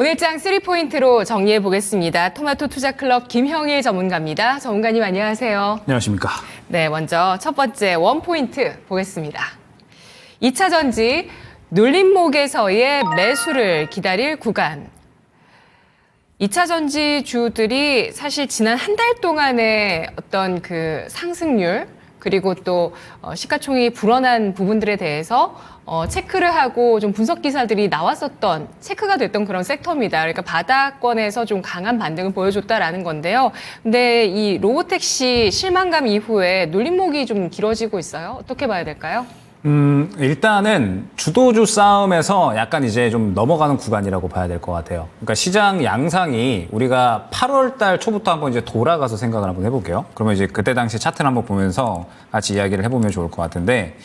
오늘장 3포인트로 정리해 보겠습니다. 토마토 투자 클럽 김형일 전문가입니다. 전문가님 안녕하세요. 안녕하십니까. 네, 먼저 첫 번째 원포인트 보겠습니다. 2차 전지 눌림목에서의 매수를 기다릴 구간. 2차 전지 주들이 사실 지난 한 달 동안의 어떤 그 상승률 그리고 또 어, 시가총이 불어난 부분들에 대해서 어, 체크를 하고 좀 분석 기사들이 나왔었던 체크가 됐던 그런 섹터입니다. 그러니까 바닥권에서 좀 강한 반등을 보여줬다라는 건데요. 근데 이 로보택시 실망감 이후에 눌림목이 좀 길어지고 있어요. 어떻게 봐야 될까요? 음, 일단은 주도주 싸움에서 약간 이제 좀 넘어가는 구간이라고 봐야 될 것 같아요. 그러니까 시장 양상이 우리가 8월 달 초부터 한번 이제 돌아가서 생각을 한번 해볼게요. 그러면 이제 그때 당시 차트를 한번 보면서 같이 이야기를 해보면 좋을 것 같은데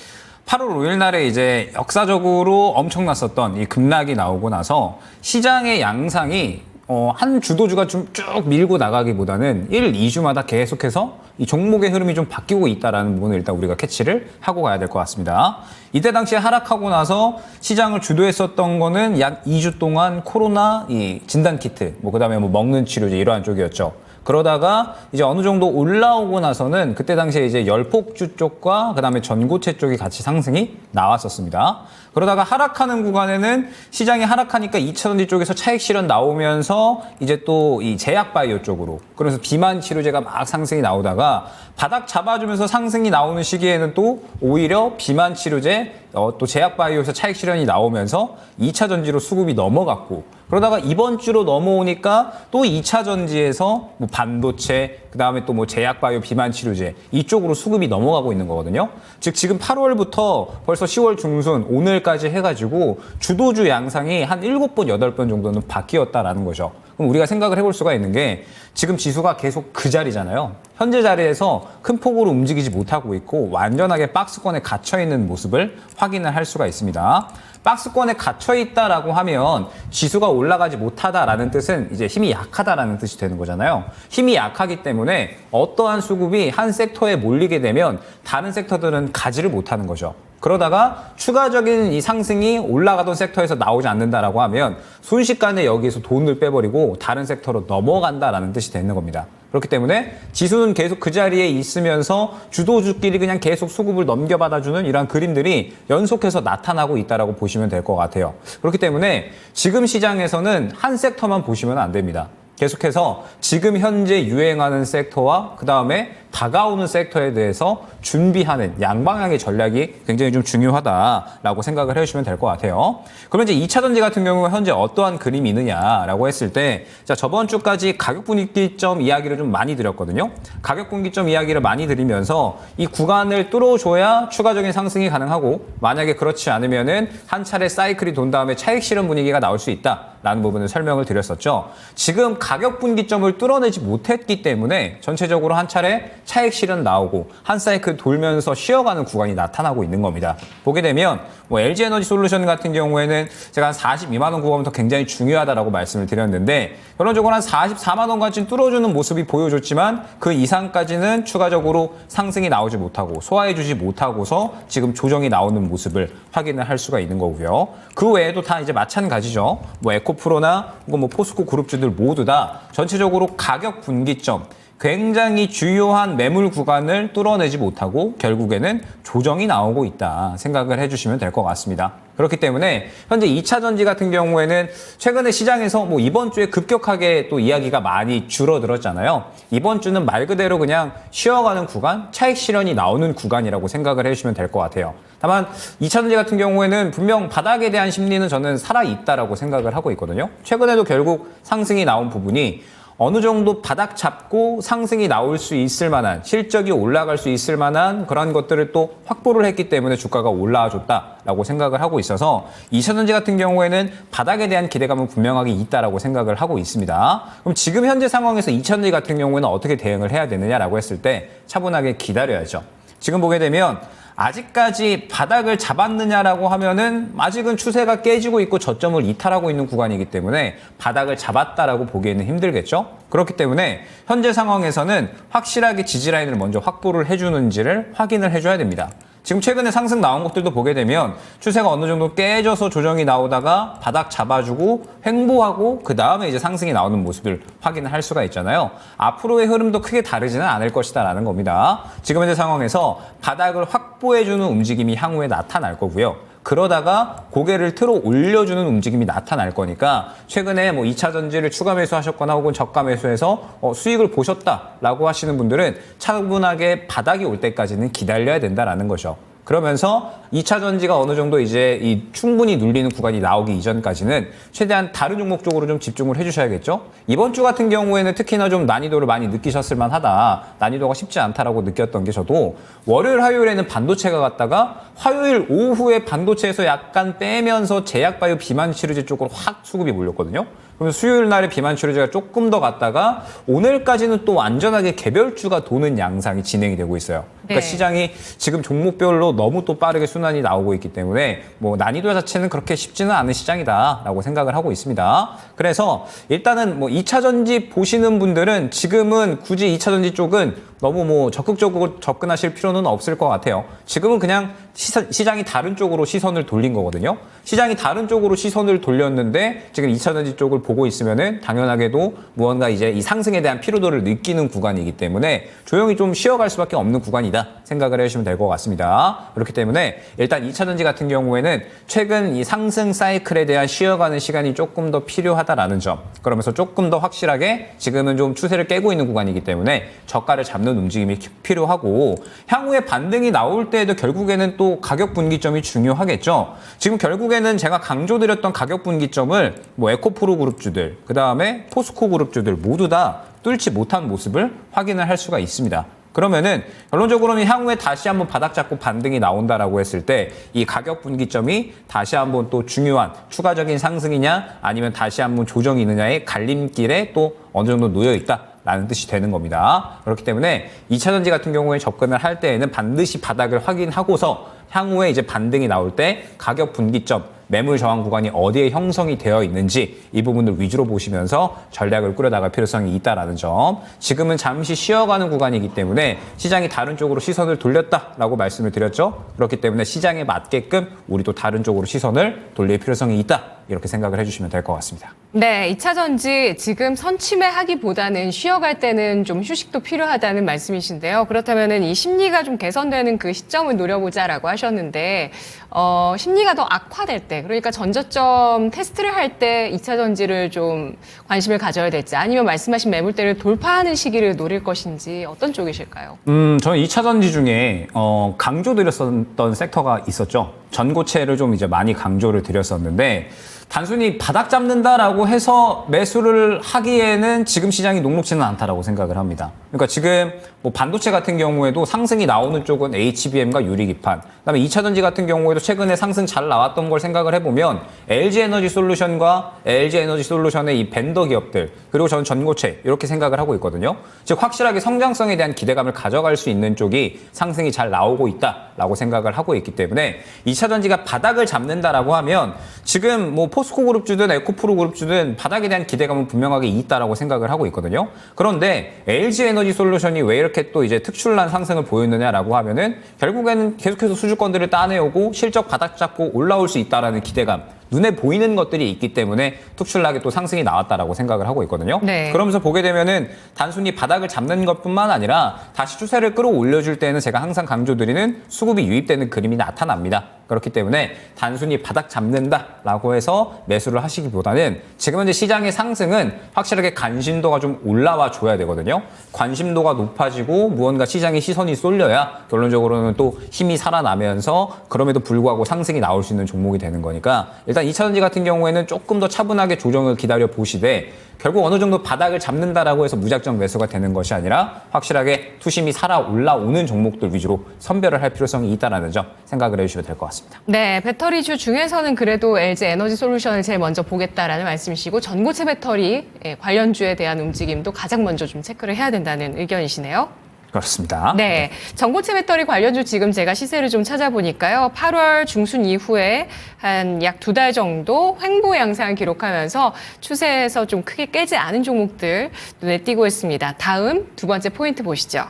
8월 5일 날에 이제 역사적으로 엄청났었던 이 급락이 나오고 나서 시장의 양상이 어, 한 주도주가 좀 쭉 밀고 나가기보다는 1, 2주마다 계속해서 이 종목의 흐름이 좀 바뀌고 있다라는 부분을 일단 우리가 캐치를 하고 가야 될 것 같습니다. 이때 당시에 하락하고 나서 시장을 주도했었던 거는 약 2주 동안 코로나 이 진단 키트, 뭐 그다음에 뭐 먹는 치료제 이러한 쪽이었죠. 그러다가 이제 어느 정도 올라오고 나서는 그때 당시에 이제 열폭주 쪽과 그다음에 전고체 쪽이 같이 상승이 나왔었습니다. 그러다가 하락하는 구간에는 시장이 하락하니까 2차전지 쪽에서 차익 실현 나오면서 이제 또 이 제약 바이오 쪽으로 그래서 비만 치료제가 막 상승이 나오다가 바닥 잡아주면서 상승이 나오는 시기에는 또 오히려 비만 치료제 어, 또 제약 바이오에서 차익 실현이 나오면서 2차 전지로 수급이 넘어갔고 그러다가 이번 주로 넘어오니까 또 2차 전지에서 뭐 반도체 그 다음에 또 뭐 제약 바이오 비만 치료제 이쪽으로 수급이 넘어가고 있는 거거든요. 즉 지금 8월부터 벌써 10월 중순 오늘까지 해 가지고 주도주 양상이 한 7번 8번 정도는 바뀌었다라는 거죠. 그럼 우리가 생각을 해볼 수가 있는 게 지금 지수가 계속 그 자리잖아요. 현재 자리에서 큰 폭으로 움직이지 못하고 있고 완전하게 박스권에 갇혀 있는 모습을 확인을 할 수가 있습니다. 박스권에 갇혀 있다라고 하면 지수가 올라가지 못하다라는 뜻은 이제 힘이 약하다라는 뜻이 되는 거잖아요. 힘이 약하기 때문에 어떠한 수급이 한 섹터에 몰리게 되면 다른 섹터들은 가지를 못하는 거죠. 그러다가 추가적인 이 상승이 올라가던 섹터에서 나오지 않는다라고 하면 순식간에 여기에서 돈을 빼버리고 다른 섹터로 넘어간다라는 뜻이 되는 겁니다. 그렇기 때문에 지수는 계속 그 자리에 있으면서 주도주끼리 그냥 계속 수급을 넘겨받아주는 이러한 그림들이 연속해서 나타나고 있다라고 보시면 될 것 같아요. 그렇기 때문에 지금 시장에서는 한 섹터만 보시면 안 됩니다. 계속해서 지금 현재 유행하는 섹터와 그 다음에 다가오는 섹터에 대해서 준비하는 양방향의 전략이 굉장히 좀 중요하다라고 생각을 해주시면 될 것 같아요. 그러면 이제 2차 전지 같은 경우 현재 어떠한 그림이 있느냐라고 했을 때, 자, 저번 주까지 가격 분기점 이야기를 좀 많이 드렸거든요. 가격 분기점 이야기를 많이 드리면서 이 구간을 뚫어줘야 추가적인 상승이 가능하고 만약에 그렇지 않으면은 한 차례 사이클이 돈 다음에 차익 실현 분위기가 나올 수 있다 라는 부분을 설명을 드렸었죠. 지금 가격 분기점을 뚫어내지 못했기 때문에 전체적으로 한 차례 차익 실현 나오고 한 사이클 돌면서 쉬어가는 구간이 나타나고 있는 겁니다. 보게 되면 뭐 LG 에너지 솔루션 같은 경우에는 제가 한 42만 원 구간부터 굉장히 중요하다라고 말씀을 드렸는데 결론적으로 한 44만 원까지 뚫어주는 모습이 보여줬지만 그 이상까지는 추가적으로 상승이 나오지 못하고 소화해주지 못하고서 지금 조정이 나오는 모습을 확인을 할 수가 있는 거고요. 그 외에도 다 이제 마찬가지죠. 뭐 에코프로나 혹은 뭐 포스코 그룹주들 모두 다 전체적으로 가격 분기점 굉장히 주요한 매물 구간을 뚫어내지 못하고 결국에는 조정이 나오고 있다 생각을 해주시면 될 것 같습니다. 그렇기 때문에 현재 2차 전지 같은 경우에는 최근에 시장에서 뭐 이번 주에 급격하게 또 이야기가 많이 줄어들었잖아요. 이번 주는 말 그대로 그냥 쉬어가는 구간, 차익 실현이 나오는 구간이라고 생각을 해주시면 될 것 같아요. 다만 2차 전지 같은 경우에는 분명 바닥에 대한 심리는 저는 살아있다라고 생각을 하고 있거든요. 최근에도 결국 상승이 나온 부분이 어느 정도 바닥 잡고 상승이 나올 수 있을 만한 실적이 올라갈 수 있을 만한 그런 것들을 또 확보를 했기 때문에 주가가 올라와 줬다라고 생각을 하고 있어서 이차전지 같은 경우에는 바닥에 대한 기대감은 분명하게 있다라고 생각을 하고 있습니다. 그럼 지금 현재 상황에서 이차전지 같은 경우에는 어떻게 대응을 해야 되느냐라고 했을 때 차분하게 기다려야죠. 지금 보게 되면 아직까지 바닥을 잡았느냐라고 하면은 아직은 추세가 깨지고 있고 저점을 이탈하고 있는 구간이기 때문에 바닥을 잡았다라고 보기에는 힘들겠죠. 그렇기 때문에 현재 상황에서는 확실하게 지지라인을 먼저 확보를 해주는지를 확인을 해줘야 됩니다. 지금 최근에 상승 나온 것들도 보게 되면 추세가 어느 정도 깨져서 조정이 나오다가 바닥 잡아주고 횡보하고 그 다음에 이제 상승이 나오는 모습을 확인을 할 수가 있잖아요. 앞으로의 흐름도 크게 다르지는 않을 것이다라는 겁니다. 지금 현재 상황에서 바닥을 확보해주는 움직임이 향후에 나타날 거고요. 그러다가 고개를 틀어 올려주는 움직임이 나타날 거니까 최근에 뭐 2차 전지를 추가 매수하셨거나 혹은 저가 매수해서 어, 수익을 보셨다라고 하시는 분들은 차분하게 바닥이 올 때까지는 기다려야 된다라는 거죠. 그러면서 2차 전지가 어느 정도 이제 이 충분히 눌리는 구간이 나오기 이전까지는 최대한 다른 종목 쪽으로 좀 집중을 해주셔야겠죠. 이번 주 같은 경우에는 특히나 좀 난이도를 많이 느끼셨을 만하다. 난이도가 쉽지 않다라고 느꼈던 게 저도 월요일, 화요일에는 반도체가 갔다가 화요일 오후에 반도체에서 약간 빼면서 제약바이오 비만 치료제 쪽으로 확 수급이 몰렸거든요. 그러면 수요일 날에 비만 치료제가 조금 더 갔다가 오늘까지는 또 완전하게 개별주가 도는 양상이 진행이 되고 있어요. 그러니까 네. 시장이 지금 종목별로 너무 또 빠르게 순환이 나오고 있기 때문에 뭐 난이도 자체는 그렇게 쉽지는 않은 시장이다라고 생각을 하고 있습니다. 그래서 일단은 뭐 2차 전지 보시는 분들은 지금은 굳이 2차 전지 쪽은 너무 뭐 적극적으로 접근하실 필요는 없을 것 같아요. 지금은 그냥 시사- 시장이 다른 쪽으로 시선을 돌린 거거든요. 시장이 다른 쪽으로 시선을 돌렸는데 지금 2차 전지 쪽을 보고 있으면은 당연하게도 무언가 이제 이 상승에 대한 피로도를 느끼는 구간이기 때문에 조용히 좀 쉬어갈 수밖에 없는 구간이다 생각을 해주시면 될 것 같습니다. 그렇기 때문에 일단 2차 전지 같은 경우에는 최근 이 상승 사이클에 대한 쉬어가는 시간이 조금 더 필요하다라는 점. 그러면서 조금 더 확실하게 지금은 좀 추세를 깨고 있는 구간이기 때문에 저가를 잡는 움직임이 키- 필요하고 향후에 반등이 나올 때에도 결국에는 또 가격 분기점이 중요하겠죠. 지금 결국에는 제가 강조드렸던 가격 분기점을 뭐 에코프로 그룹 주들, 그 다음에 포스코 그룹주들 모두 다 뚫지 못한 모습을 확인을 할 수가 있습니다. 그러면은 결론적으로는 향후에 다시 한번 바닥 잡고 반등이 나온다라고 했을 때 이 가격 분기점이 다시 한번 또 중요한 추가적인 상승이냐 아니면 다시 한번 조정이 있느냐의 갈림길에 또 어느 정도 놓여 있다. 라는 뜻이 되는 겁니다. 그렇기 때문에 2차 전지 같은 경우에 접근을 할 때에는 반드시 바닥을 확인하고서 향후에 이제 반등이 나올 때 가격 분기점, 매물 저항 구간이 어디에 형성이 되어 있는지 이 부분을 위주로 보시면서 전략을 꾸려나갈 필요성이 있다라는 점. 지금은 잠시 쉬어가는 구간이기 때문에 시장이 다른 쪽으로 시선을 돌렸다라고 말씀을 드렸죠. 그렇기 때문에 시장에 맞게끔 우리도 다른 쪽으로 시선을 돌릴 필요성이 있다. 이렇게 생각을 해주시면 될 것 같습니다. 네, 2차 전지 지금 선취매하기보다는 쉬어갈 때는 좀 휴식도 필요하다는 말씀이신데요. 그렇다면은 이 심리가 좀 개선되는 그 시점을 노려보자라고 하셨는데, 어, 심리가 더 악화될 때, 그러니까 전저점 테스트를 할 때 2차 전지를 좀 관심을 가져야 될지, 아니면 말씀하신 매물대를 돌파하는 시기를 노릴 것인지 어떤 쪽이실까요? 음, 저는 2차 전지 중에 어, 강조드렸었던 섹터가 있었죠. 전고체를 좀 이제 많이 강조를 드렸었는데 단순히 바닥 잡는다라고 해서 매수를 하기에는 지금 시장이 녹록지는 않다라고 생각을 합니다. 그러니까 지금 뭐 반도체 같은 경우에도 상승이 나오는 쪽은 HBM과 유리기판, 그다음에 2차 전지 같은 경우에도 최근에 상승 잘 나왔던 걸 생각을 해보면 LG 에너지 솔루션과 LG 에너지 솔루션의 이 벤더 기업들 그리고 저는 전고체 이렇게 생각을 하고 있거든요. 즉 확실하게 성장성에 대한 기대감을 가져갈 수 있는 쪽이 상승이 잘 나오고 있다라고 생각을 하고 있기 때문에 2차 전지가 바닥을 잡는다라고 하면 지금 뭐 포스코 그룹주든 에코프로 그룹주든 바닥에 대한 기대감은 분명하게 있다라고 생각을 하고 있거든요. 그런데 LG 에너지 솔루션이 왜 이렇게 또 이제 특출난 상승을 보였느냐라고 하면은 결국에는 계속해서 수주권들을 따내오고 실적 바닥 잡고 올라올 수 있다라는 기대감. 눈에 보이는 것들이 있기 때문에 특출나게 또 상승이 나왔다라고 생각을 하고 있거든요. 네. 그러면서 보게 되면은 단순히 바닥을 잡는 것뿐만 아니라 다시 추세를 끌어올려줄 때는 제가 항상 강조드리는 수급이 유입되는 그림이 나타납니다. 그렇기 때문에 단순히 바닥 잡는다라고 해서 매수를 하시기보다는 지금 현재 시장의 상승은 확실하게 관심도가 좀 올라와 줘야 되거든요. 관심도가 높아지고 무언가 시장의 시선이 쏠려야 결론적으로는 또 힘이 살아나면서 그럼에도 불구하고 상승이 나올 수 있는 종목이 되는 거니까 일단 2차 전지 같은 경우에는 조금 더 차분하게 조정을 기다려 보시되 결국 어느 정도 바닥을 잡는다라고 해서 무작정 매수가 되는 것이 아니라 확실하게 투심이 살아 올라오는 종목들 위주로 선별을 할 필요성이 있다라는 점 생각을 해주시면 될 것 같습니다. 네, 배터리주 중에서는 그래도 LG 에너지 솔루션을 제일 먼저 보겠다라는 말씀이시고 전고체 배터리 예, 관련주에 대한 움직임도 가장 먼저 좀 체크를 해야 된다는 의견이시네요. 그렇습니다. 네. 전고체 배터리 관련주 지금 제가 시세를 좀 찾아보니까요. 8월 중순 이후에 한 약 두 달 정도 횡보 양상을 기록하면서 추세에서 좀 크게 깨지 않은 종목들 눈에 띄고 있습니다. 다음 두 번째 포인트 보시죠.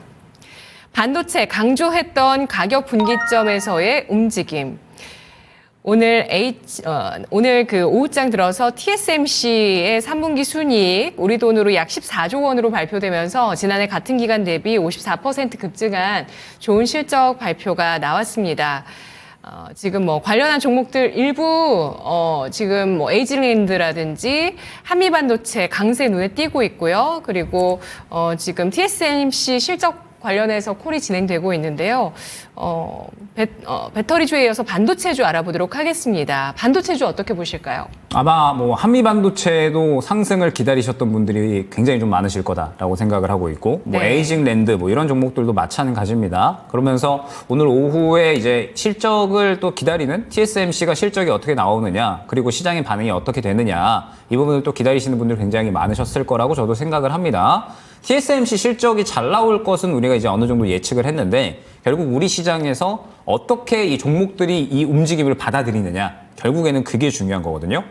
반도체 강조했던 가격 분기점에서의 움직임. 오늘 H, 어, 오늘 그 오후장 들어서 TSMC의 3분기 순이익 우리 돈으로 약 14조 원으로 발표되면서 지난해 같은 기간 대비 54% 급증한 좋은 실적 발표가 나왔습니다. 어, 지금 뭐 관련한 종목들 일부 어, 지금 뭐 에이징랜드라든지 한미반도체 강세 눈에 띄고 있고요. 그리고 어, 지금 TSMC 실적 관련해서 콜이 진행되고 있는데요. 어, 배, 어, 배터리주에 이어서 반도체주 알아보도록 하겠습니다. 반도체주 어떻게 보실까요? 아마 뭐 한미 반도체도 상승을 기다리셨던 분들이 굉장히 좀 많으실 거다라고 생각을 하고 있고 뭐 네. 에이징 랜드 뭐 이런 종목들도 마찬가지입니다. 그러면서 오늘 오후에 이제 실적을 또 기다리는 TSMC가 실적이 어떻게 나오느냐 그리고 시장의 반응이 어떻게 되느냐 이 부분을 또 기다리시는 분들 굉장히 많으셨을 거라고 저도 생각을 합니다. TSMC 실적이 잘 나올 것은 우리가 이제 어느 정도 예측을 했는데 결국 우리 시장에서 어떻게 이 종목들이 이 움직임을 받아들이느냐 결국에는 그게 중요한 거거든요.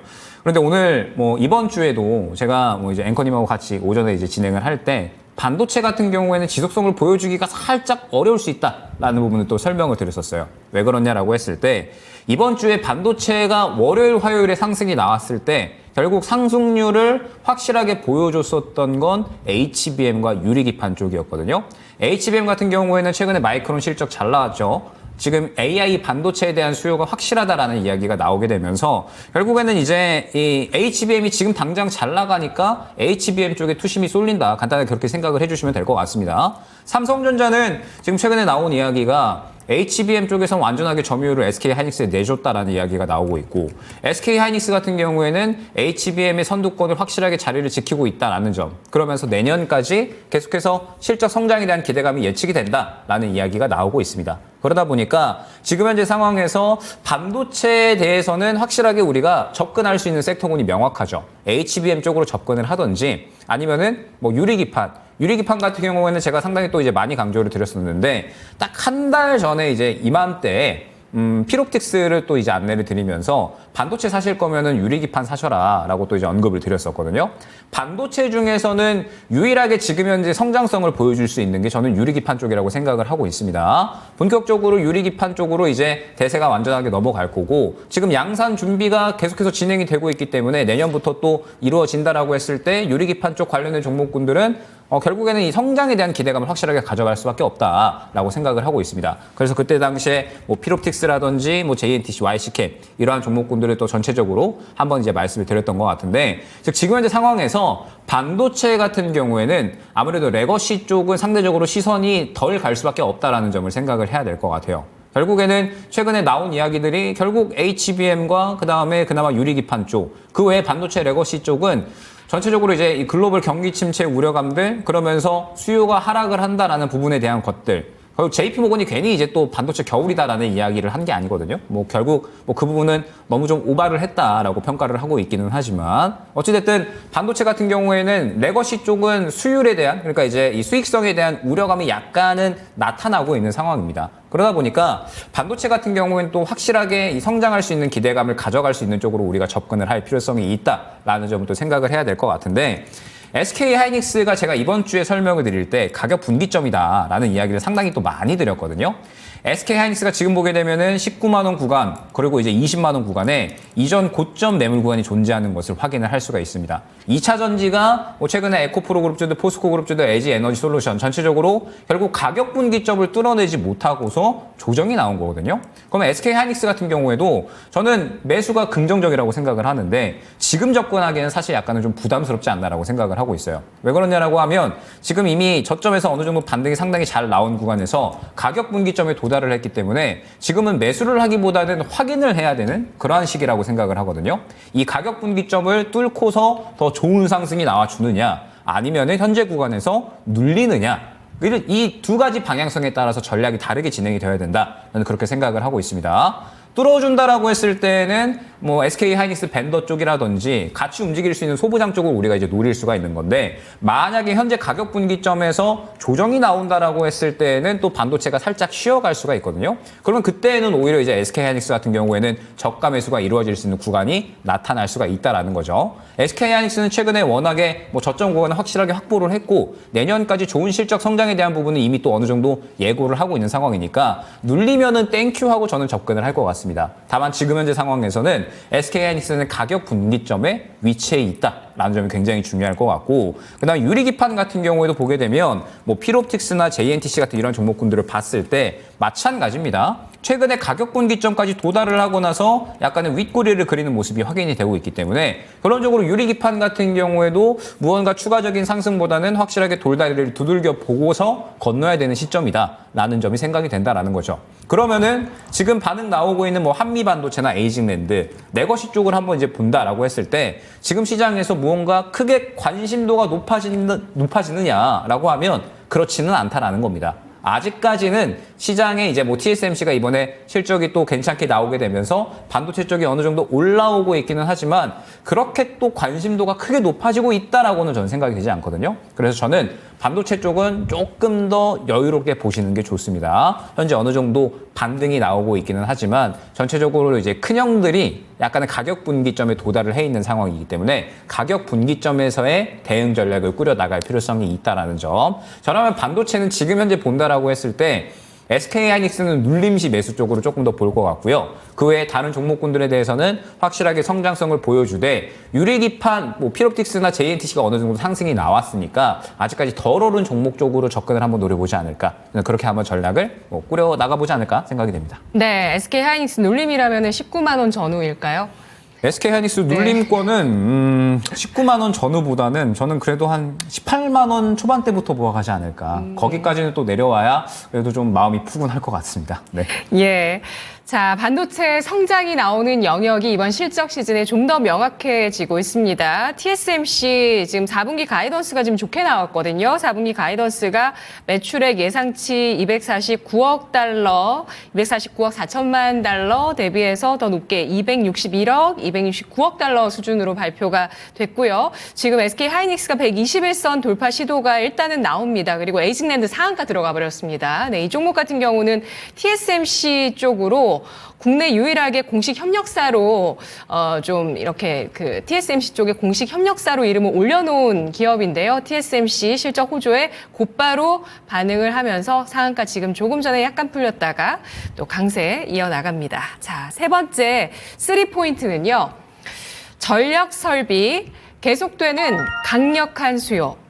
그런데 오늘 뭐 이번 주에도 제가 뭐 이제 앵커님하고 같이 오전에 이제 진행을 할 때 반도체 같은 경우에는 지속성을 보여주기가 살짝 어려울 수 있다라는 부분을 또 설명을 드렸었어요. 왜 그러냐라고 했을 때 이번 주에 반도체가 월요일, 화요일에 상승이 나왔을 때 결국 상승률을 확실하게 보여줬었던 건 HBM과 유리기판 쪽이었거든요. HBM 같은 경우에는 최근에 마이크론 실적 잘 나왔죠. 지금 AI 반도체에 대한 수요가 확실하다라는 이야기가 나오게 되면서 결국에는 이제 이 HBM이 지금 당장 잘 나가니까 HBM 쪽에 투심이 쏠린다. 간단하게 그렇게 생각을 해주시면 될 것 같습니다. 삼성전자는 지금 최근에 나온 이야기가 HBM 쪽에서 완전하게 점유율을 SK 하이닉스에 내줬다라는 이야기가 나오고 있고 SK 하이닉스 같은 경우에는 HBM의 선두권을 확실하게 자리를 지키고 있다라는 점 그러면서 내년까지 계속해서 실적 성장에 대한 기대감이 예측이 된다라는 이야기가 나오고 있습니다. 그러다 보니까 지금 현재 상황에서 반도체에 대해서는 확실하게 우리가 접근할 수 있는 섹터군이 명확하죠. HBM 쪽으로 접근을 하든지 아니면은 뭐 유리기판 유리기판 같은 경우에는 제가 상당히 또 이제 많이 강조를 드렸었는데 딱 한 달 전에 이제 이맘때에 음, 피롭틱스를 또 이제 안내를 드리면서 반도체 사실 거면은 유리기판 사셔라 라고 또 이제 언급을 드렸었거든요. 반도체 중에서는 유일하게 지금 현재 성장성을 보여줄 수 있는 게 저는 유리기판 쪽이라고 생각을 하고 있습니다. 본격적으로 유리기판 쪽으로 이제 대세가 완전하게 넘어갈 거고 지금 양산 준비가 계속해서 진행이 되고 있기 때문에 내년부터 또 이루어진다라고 했을 때 유리기판 쪽 관련된 종목군들은 어, 결국에는 이 성장에 대한 기대감을 확실하게 가져갈 수밖에 없다라고 생각을 하고 있습니다. 그래서 그때 당시에 뭐 피롭틱스라든지 뭐 JNTC, YC캡 이러한 종목군들을 또 전체적으로 한번 이제 말씀을 드렸던 것 같은데 즉 지금 현재 상황에서 반도체 같은 경우에는 아무래도 레거시 쪽은 상대적으로 시선이 덜 갈 수밖에 없다라는 점을 생각을 해야 될 것 같아요. 결국에는 최근에 나온 이야기들이 결국 HBM과 그 다음에 그나마 유리기판 쪽, 그 외에 반도체 레거시 쪽은 전체적으로 이제 이 글로벌 경기 침체 우려감들 그러면서 수요가 하락을 한다라는 부분에 대한 것들 결국 JP 모건이 괜히 이제 또 반도체 겨울이다라는 이야기를 한 게 아니거든요. 뭐 결국 뭐 그 부분은 너무 좀 오바를 했다라고 평가를 하고 있기는 하지만 어찌됐든 반도체 같은 경우에는 레거시 쪽은 수율에 대한 그러니까 이제 이 수익성에 대한 우려감이 약간은 나타나고 있는 상황입니다. 그러다 보니까 반도체 같은 경우에는 또 확실하게 이 성장할 수 있는 기대감을 가져갈 수 있는 쪽으로 우리가 접근을 할 필요성이 있다라는 점을 또 생각을 해야 될 것 같은데 SK 하이닉스가 제가 이번 주에 설명을 드릴 때 가격 분기점이다라는 이야기를 상당히 또 많이 드렸거든요. SK 하이닉스가 지금 보게 되면은 19만 원 구간 그리고 이제 20만 원 구간에 이전 고점 매물 구간이 존재하는 것을 확인을 할 수가 있습니다. 2차 전지가 뭐 최근에 에코프로 그룹주도 포스코 그룹주도 에지 에너지 솔루션 전체적으로 결국 가격 분기점을 뚫어내지 못하고서 조정이 나온 거거든요. 그러면 SK 하이닉스 같은 경우에도 저는 매수가 긍정적이라고 생각을 하는데 지금 접근하기에는 사실 약간은 좀 부담스럽지 않나라고 생각을 하고 있어요. 왜 그러냐라고 하면 지금 이미 저점에서 어느 정도 반등이 상당히 잘 나온 구간에서 가격 분기점에 도달 을 했기 때문에 지금은 매수를 하기보다는 확인을 해야 되는 그러한 시기라고 생각을 하거든요. 이 가격 분기점을 뚫고서 더 좋은 상승이 나와주느냐 아니면은 현재 구간에서 눌리느냐 이 두 가지 방향성에 따라서 전략이 다르게 진행이 되어야 된다. 저는 그렇게 생각을 하고 있습니다. 뚫어준다라고 했을 때는 뭐 SK 하이닉스 벤더 쪽이라든지 같이 움직일 수 있는 소부장 쪽을 우리가 이제 노릴 수가 있는 건데 만약에 현재 가격 분기점에서 조정이 나온다라고 했을 때는 또 반도체가 살짝 쉬어갈 수가 있거든요. 그러면 그때는 오히려 이제 SK 하이닉스 같은 경우에는 저가 매수가 이루어질 수 있는 구간이 나타날 수가 있다라는 거죠. SK 하이닉스는 최근에 워낙에 뭐 저점 구간을 확실하게 확보를 했고 내년까지 좋은 실적 성장에 대한 부분은 이미 또 어느 정도 예고를 하고 있는 상황이니까 눌리면은 땡큐 하고 저는 접근을 할 것 같습니다. 다만 지금 현재 상황에서는 SK 하이닉스는 가격 분기점에 위치해 있다라는 점이 굉장히 중요할 것 같고 그다음 유리기판 같은 경우에도 보게 되면 뭐 피롭틱스나 JNTC 같은 이런 종목군들을 봤을 때 마찬가지입니다. 최근에 가격 분기점까지 도달을 하고 나서 약간의 윗꼬리를 그리는 모습이 확인이 되고 있기 때문에 그런적으로 유리기판 같은 경우에도 무언가 추가적인 상승보다는 확실하게 돌다리를 두들겨 보고서 건너야 되는 시점이다라는 점이 생각이 된다라는 거죠. 그러면은 지금 반응 나오고 있는 뭐 한미 반도체나 에이징랜드 내것이 쪽을 한번 이제 본다라고 했을 때 지금 시장에서 무언가 크게 관심도가 높아지는 높아지느냐라고 하면 그렇지는 않다라는 겁니다. 아직까지는 시장에 이제 뭐 TSMC가 이번에 실적이 또 괜찮게 나오게 되면서 반도체 쪽이 어느 정도 올라오고 있기는 하지만 그렇게 또 관심도가 크게 높아지고 있다라고는 저는 생각이 되지 않거든요. 그래서 저는 반도체 쪽은 조금 더 여유롭게 보시는 게 좋습니다. 현재 어느 정도 반등이 나오고 있기는 하지만 전체적으로 이제 큰형들이 약간의 가격 분기점에 도달을 해 있는 상황이기 때문에 가격 분기점에서의 대응 전략을 꾸려 나갈 필요성이 있다라는 점. 저라면 반도체는 지금 현재 본다라고 했을 때 SK 하이닉스는 눌림시 매수 쪽으로 조금 더 볼 것 같고요. 그 외에 다른 종목군들에 대해서는 확실하게 성장성을 보여주되 유리기판, 뭐 피롭틱스나 JNTC가 어느 정도 상승이 나왔으니까 아직까지 덜 오른 종목 쪽으로 접근을 한번 노려보지 않을까. 그렇게 한번 전략을 뭐 꾸려 나가보지 않을까 생각이 됩니다. 네, SK 하이닉스 눌림이라면 19만 원 전후일까요? SK 하이닉스 네. 눌림권은 음, 19만 원 전후보다는 저는 그래도 한 18만 원 초반대부터 보아가지 않을까. 음. 거기까지는 또 내려와야 그래도 좀 마음이 푸근할 것 같습니다. 네. 예. 자, 반도체 성장이 나오는 영역이 이번 실적 시즌에 좀 더 명확해지고 있습니다. TSMC 지금 4분기 가이던스가 지금 좋게 나왔거든요. 4분기 가이던스가 매출액 예상치 249억 달러, 249억 4천만 달러 대비해서 더 높게 261억, 269억 달러 수준으로 발표가 됐고요. 지금 SK 하이닉스가 121선 돌파 시도가 일단은 나옵니다. 그리고 에이징랜드 상한가 들어가 버렸습니다. 네, 이 종목 같은 경우는 TSMC 쪽으로 국내 유일하게 공식 협력사로 어, 좀 이렇게 그 TSMC 쪽에 공식 협력사로 이름을 올려놓은 기업인데요. TSMC 실적 호조에 곧바로 반응을 하면서 상한가 지금 조금 전에 약간 풀렸다가 또 강세 이어나갑니다. 자, 세 번째 쓰리 포인트는요. 전력 설비 계속되는 강력한 수요.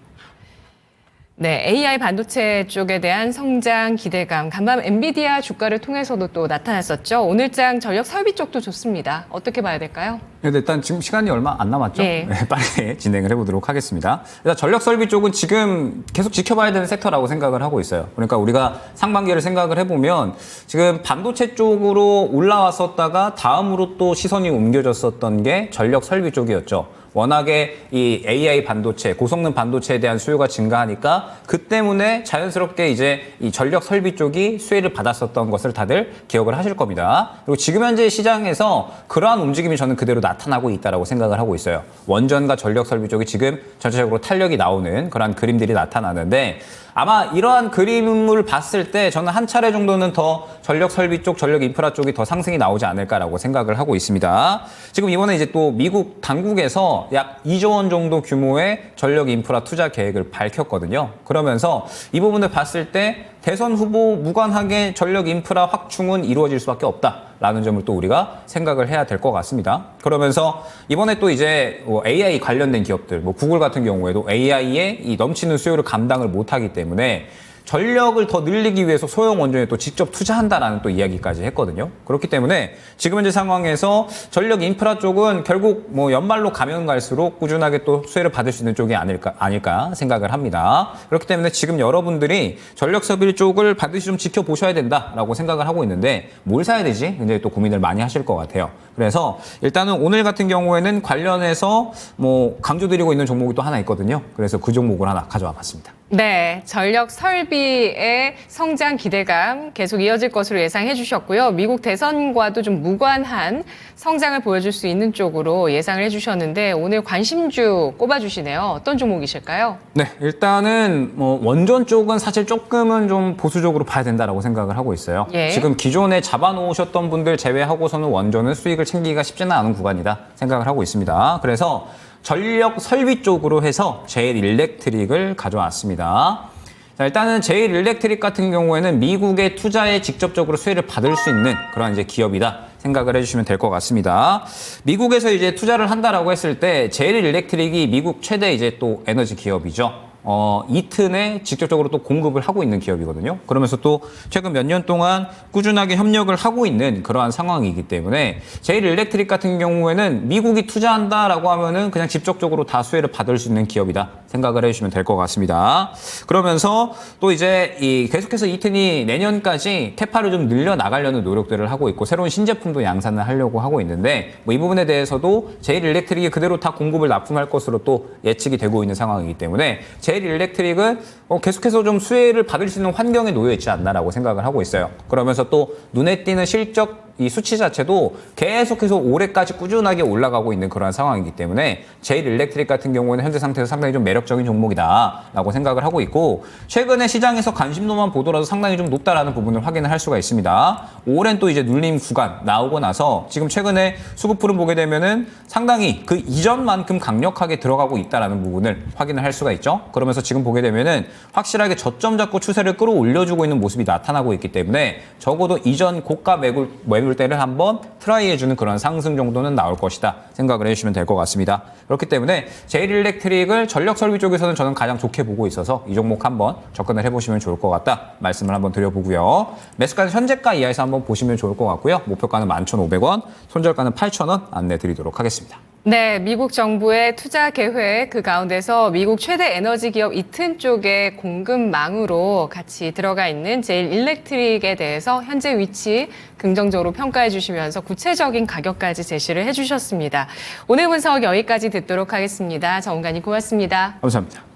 네, AI 반도체 쪽에 대한 성장 기대감, 간밤 엔비디아 주가를 통해서도 또 나타났었죠. 오늘장 전력 설비 쪽도 좋습니다. 어떻게 봐야 될까요? 근데 일단 지금 시간이 얼마 안 남았죠? 네. 빠르게 진행을 해보도록 하겠습니다. 일단 전력 설비 쪽은 지금 계속 지켜봐야 되는 섹터라고 생각을 하고 있어요. 그러니까 우리가 상반기를 생각을 해보면 지금 반도체 쪽으로 올라왔었다가 다음으로 또 시선이 옮겨졌었던 게 전력 설비 쪽이었죠. 워낙에 이 AI 반도체, 고성능 반도체에 대한 수요가 증가하니까 그 때문에 자연스럽게 이제 이 전력 설비 쪽이 수혜를 받았었던 것을 다들 기억을 하실 겁니다. 그리고 지금 현재 시장에서 그러한 움직임이 저는 그대로 나타나고 있다라고 생각을 하고 있어요. 원전과 전력 설비 쪽이 지금 전체적으로 탄력이 나오는 그러한 그림들이 나타나는데 아마 이러한 그림을 봤을 때 저는 한 차례 정도는 더 전력 설비 쪽, 전력 인프라 쪽이 더 상승이 나오지 않을까라고 생각을 하고 있습니다. 지금 이번에 이제 또 미국 당국에서 약 2조 원 정도 규모의 전력 인프라 투자 계획을 밝혔거든요. 그러면서 이 부분을 봤을 때 대선 후보 무관하게 전력 인프라 확충은 이루어질 수밖에 없다라는 점을 또 우리가 생각을 해야 될 것 같습니다. 그러면서 이번에 또 이제 뭐 AI 관련된 기업들, 뭐 구글 같은 경우에도 AI의 이 넘치는 수요를 감당을 못하기 때문에 전력을 더 늘리기 위해서 소형 원전에 또 직접 투자한다라는 또 이야기까지 했거든요. 그렇기 때문에 지금 현재 상황에서 전력 인프라 쪽은 결국 뭐 연말로 가면 갈수록 꾸준하게 또 수혜를 받을 수 있는 쪽이 아닐까, 아닐까 생각을 합니다. 그렇기 때문에 지금 여러분들이 전력 서비 쪽을 반드시 좀 지켜보셔야 된다라고 생각을 하고 있는데 뭘 사야 되지? 굉장히 또 고민을 많이 하실 것 같아요. 그래서 일단은 오늘 같은 경우에는 관련해서 뭐 강조드리고 있는 종목이 또 하나 있거든요. 그래서 그 종목을 하나 가져와 봤습니다. 네, 전력 설비의 성장 기대감 계속 이어질 것으로 예상해 주셨고요. 미국 대선과도 좀 무관한 성장을 보여줄 수 있는 쪽으로 예상을 해 주셨는데 오늘 관심주 꼽아 주시네요. 어떤 종목이실까요? 네, 일단은 뭐 원전 쪽은 사실 조금은 좀 보수적으로 봐야 된다라고 생각을 하고 있어요. 예. 지금 기존에 잡아 놓으셨던 분들 제외하고서는 원전은 수익을 챙기기가 쉽지는 않은 구간이다 생각을 하고 있습니다. 그래서 전력 설비 쪽으로 해서 제일 일렉트릭을 가져왔습니다. 자, 일단은 제일 일렉트릭 같은 경우에는 미국의 투자에 직접적으로 수혜를 받을 수 있는 그런 이제 기업이다. 생각을 해주시면 될 것 같습니다. 미국에서 이제 투자를 한다라고 했을 때 제일 일렉트릭이 미국 최대 이제 또 에너지 기업이죠. 어, 이튼에 직접적으로 또 공급을 하고 있는 기업이거든요. 그러면서 또 최근 몇 년 동안 꾸준하게 협력을 하고 있는 그러한 상황이기 때문에 제일 일렉트릭 같은 경우에는 미국이 투자한다라고 하면은 그냥 직접적으로 다 수혜를 받을 수 있는 기업이다 생각을 해주시면 될 것 같습니다. 그러면서 또 이제 이 계속해서 이튼이 내년까지 테파를 좀 늘려 나가려는 노력들을 하고 있고 새로운 신제품도 양산을 하려고 하고 있는데 뭐 이 부분에 대해서도 제일 일렉트릭이 그대로 다 공급을 납품할 것으로 또 예측이 되고 있는 상황이기 때문에 제일 일렉트릭은 어, 계속해서 좀 수혜를 받을 수 있는 환경에 놓여 있지 않나라고 생각을 하고 있어요. 그러면서 또 눈에 띄는 실적 이 수치 자체도 계속해서 올해까지 꾸준하게 올라가고 있는 그러한 상황이기 때문에 제일 일렉트릭 같은 경우는 현재 상태에서 상당히 좀 매력적인 종목이다라고 생각을 하고 있고 최근에 시장에서 관심도만 보더라도 상당히 좀 높다라는 부분을 확인을 할 수가 있습니다. 오랜 또 이제 눌림 구간 나오고 나서 지금 최근에 수급풀을 보게 되면은 상당히 그 이전만큼 강력하게 들어가고 있다라는 부분을 확인을 할 수가 있죠. 그러면서 지금 보게 되면은 확실하게 저점 잡고 추세를 끌어올려주고 있는 모습이 나타나고 있기 때문에 적어도 이전 고가 매물, 매물 대를 한번 트라이 해주는 그런 상승 정도는 나올 것이다 생각을 해주시면 될 것 같습니다. 그렇기 때문에 제일 일렉트릭을 전력 설비 쪽에서는 저는 가장 좋게 보고 있어서 이 종목 한번 접근을 해보시면 좋을 것 같다 말씀을 한번 드려보고요. 매수가는 현재가 이하에서 한번 보시면 좋을 것 같고요. 목표가는 11,500원, 손절가는 8,000원 안내 드리도록 하겠습니다. 네, 미국 정부의 투자 계획 그 가운데서 미국 최대 에너지 기업 이튼 쪽의 공급망으로 같이 들어가 있는 제일 일렉트릭에 대해서 현재 위치 긍정적으로 평가해 주시면서 구체적인 가격까지 제시를 해 주셨습니다. 오늘 분석 여기까지 듣도록 하겠습니다. 정은관님 고맙습니다. 감사합니다.